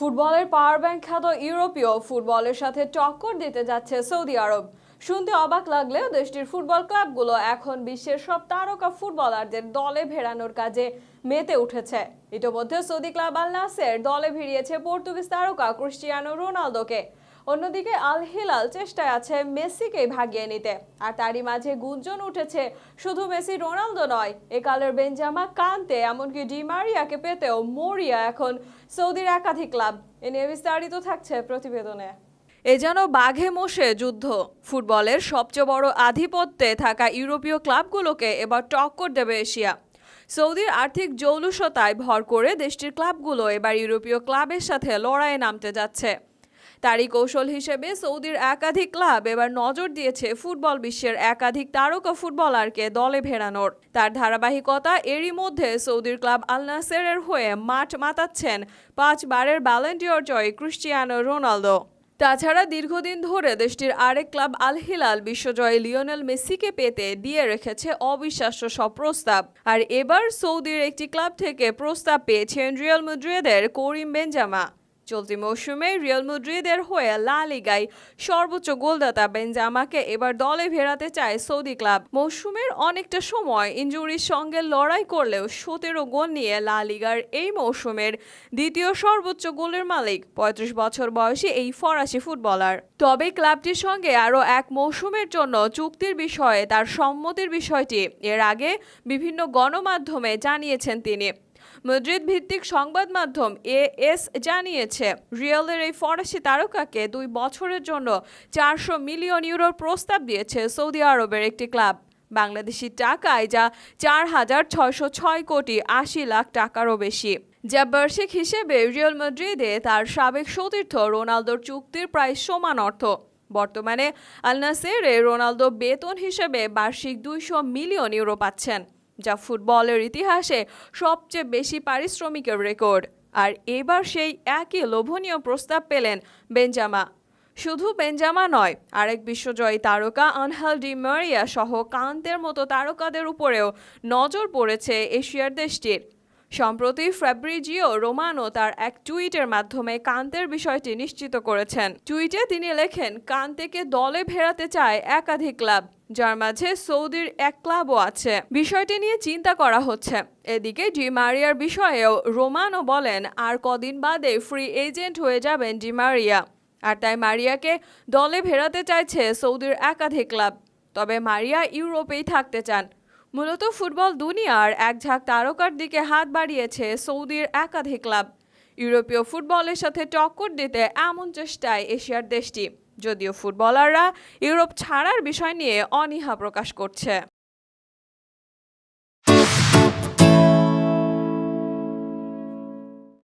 ফুটবলের power bank খ্যাত ইউরোপীয় ফুটবলের সাথে টক্কর দিতে যাচ্ছে সৌদি আরব। শুনতে অবাক লাগলেও দেশটির ফুটবল ক্লাবগুলো এখন বিশ্বের সব তারকা ফুটবলারদের দলে ভেড়ানোর কাজে মেতে উঠেছে। ইতোমধ্যে সৌদি ক্লাব আল নাসের দলে ভিড়িয়েছে পর্তুগিজ তারকা ক্রিস্টিয়ানো রোনালদোকে। অন্যদিকে আল হিলাল চেষ্টায় আছে মেসিকেই ভাগিয়ে নিতে। আর তারই মাঝে গুঞ্জন উঠেছে, শুধু মেসি রোনালদো নয়, এ একালের বেঞ্জামা কান্তে, এমনকি ডিমারিয়াকে পেতেও মরিয়া এখন সৌদির একাধিক ক্লাব। এ নিয়ে বিস্তারিত থাকছে প্রতিবেদনে। এ যেন বাঘে মোষে যুদ্ধ। ফুটবলের সবচেয়ে বড় আধিপত্যে থাকা ইউরোপীয় ক্লাবগুলোকে এবার টক্কর দেবে এশিয়া। সৌদির আর্থিক জৌলুসতায় ভর করে দেশটির ক্লাবগুলো এবার ইউরোপীয় ক্লাবের সাথে লড়াইয়ে নামতে যাচ্ছে। তারই কৌশল হিসেবে সৌদির একাধিক ক্লাব এবার নজর দিয়েছে ফুটবল বিশ্বের একাধিক তারকা ফুটবলারকে দলে ভেড়ানোর। তার ধারাবাহিকতা এরই মধ্যে সৌদির ক্লাব আল নাসেরের হয়ে মাঠ মাতাচ্ছেন পাঁচবারের ব্যালেন্টিয়র জয় ক্রিস্টিয়ানো রোনালদো। তাছাড়া দীর্ঘদিন ধরে দেশটির আরেক ক্লাব আল হিলাল বিশ্বজয়ী লিওনেল মেসিকে পেতে দিয়ে রেখেছে অবিশ্বাস্য সব প্রস্তাব। আর এবার সৌদির একটি ক্লাব থেকে প্রস্তাব পেয়েছেন রিয়াল মুদ্রিদের করিম বেঞ্জামা চলতি মৌসুমে রিয়াল মুদ্রিদের হয়ে লা লিগায় সর্বোচ্চ গোলদাতা বেনজামাকে এবার দলে ভেড়াতে চায় সৌদি ক্লাব। মৌসুমের অনেকটা সময় ইনজুরির সঙ্গে লড়াই করলেও সতেরো গোল নিয়ে লা লিগার এই মৌসুমের দ্বিতীয় সর্বোচ্চ গোলের মালিক। পঁয়ত্রিশ বছর বয়সী এই ফরাসি ফুটবলার। তবে ক্লাবটির সঙ্গে আরও এক মৌসুমের জন্য চুক্তির বিষয়ে তার সম্মতির বিষয়টি এর আগে বিভিন্ন গণমাধ্যমে জানিয়েছেন তিনি। মাদ্রিদ ভিত্তিক সংবাদ মাধ্যম এএস জানিয়েছে, রিয়ালের এই ফরাসি তারকাকে দুই বছরের জন্য চারশো মিলিয়ন ইউরোর প্রস্তাব দিয়েছে সৌদি আরবের একটি ক্লাব। বাংলাদেশি টাকায় যা চার হাজার ছয়শো ছয় কোটি আশি লাখ টাকারও বেশি। যা বার্ষিক হিসেবে রিয়াল মাদ্রিদে তার সাবেক সতীর্থ রোনালদোর চুক্তির প্রায় সমান অর্থ। বর্তমানে আল নাসেরে রোনালদো বেতন হিসেবে বার্ষিক দুইশো মিলিয়ন ইউরো পাচ্ছেন। যা ফুটবলের ইতিহাসে সবচেয়ে বেশি পারিশ্রমিকের রেকর্ড। আর এবার সেই একই লোভনীয় প্রস্তাব পেলেন বেঞ্জামা। শুধু বেঞ্জামা নয়, আরেক বিশ্বজয়ী তারকা আনহাল ডি মারিয়া সহ কান্তের মতো তারকাদের উপরেও নজর পড়েছে এশিয়ার দেশটির। সম্প্রতি ফ্যাব্রিজিও রোমানো তার এক টুইটের মাধ্যমে কান্তের বিষয়টি নিশ্চিত করেছেন। টুইটে তিনি লেখেন, কান্তেকে দলে ভেড়াতে চায় একাধিক ক্লাব, যার মাঝে সৌদির এক ক্লাবও আছে। বিষয়টি নিয়ে চিন্তা করা হচ্ছে। এদিকে ডি মারিয়ার বিষয়েও রোমানো বলেন, আর কদিন বাদে ফ্রি এজেন্ট হয়ে যাবেন ডি মারিয়া। আর তাই মারিয়াকে দলে ভেড়াতে চাইছে সৌদির একাধিক ক্লাব। তবে মারিয়া ইউরোপেই থাকতে চান। মূলত ফুটবল দুনিয়ার এক ঝাঁক তারকার দিকে হাত বাড়িয়েছে সৌদির একাধিক ক্লাব। ইউরোপীয় ফুটবলের সাথে টক্কর দিতে এমন চেষ্টায় এশিয়ার দেশটি, যদিও ফুটবলাররা ইউরোপ ছাড়ার বিষয় নিয়ে অনীহা প্রকাশ করছে।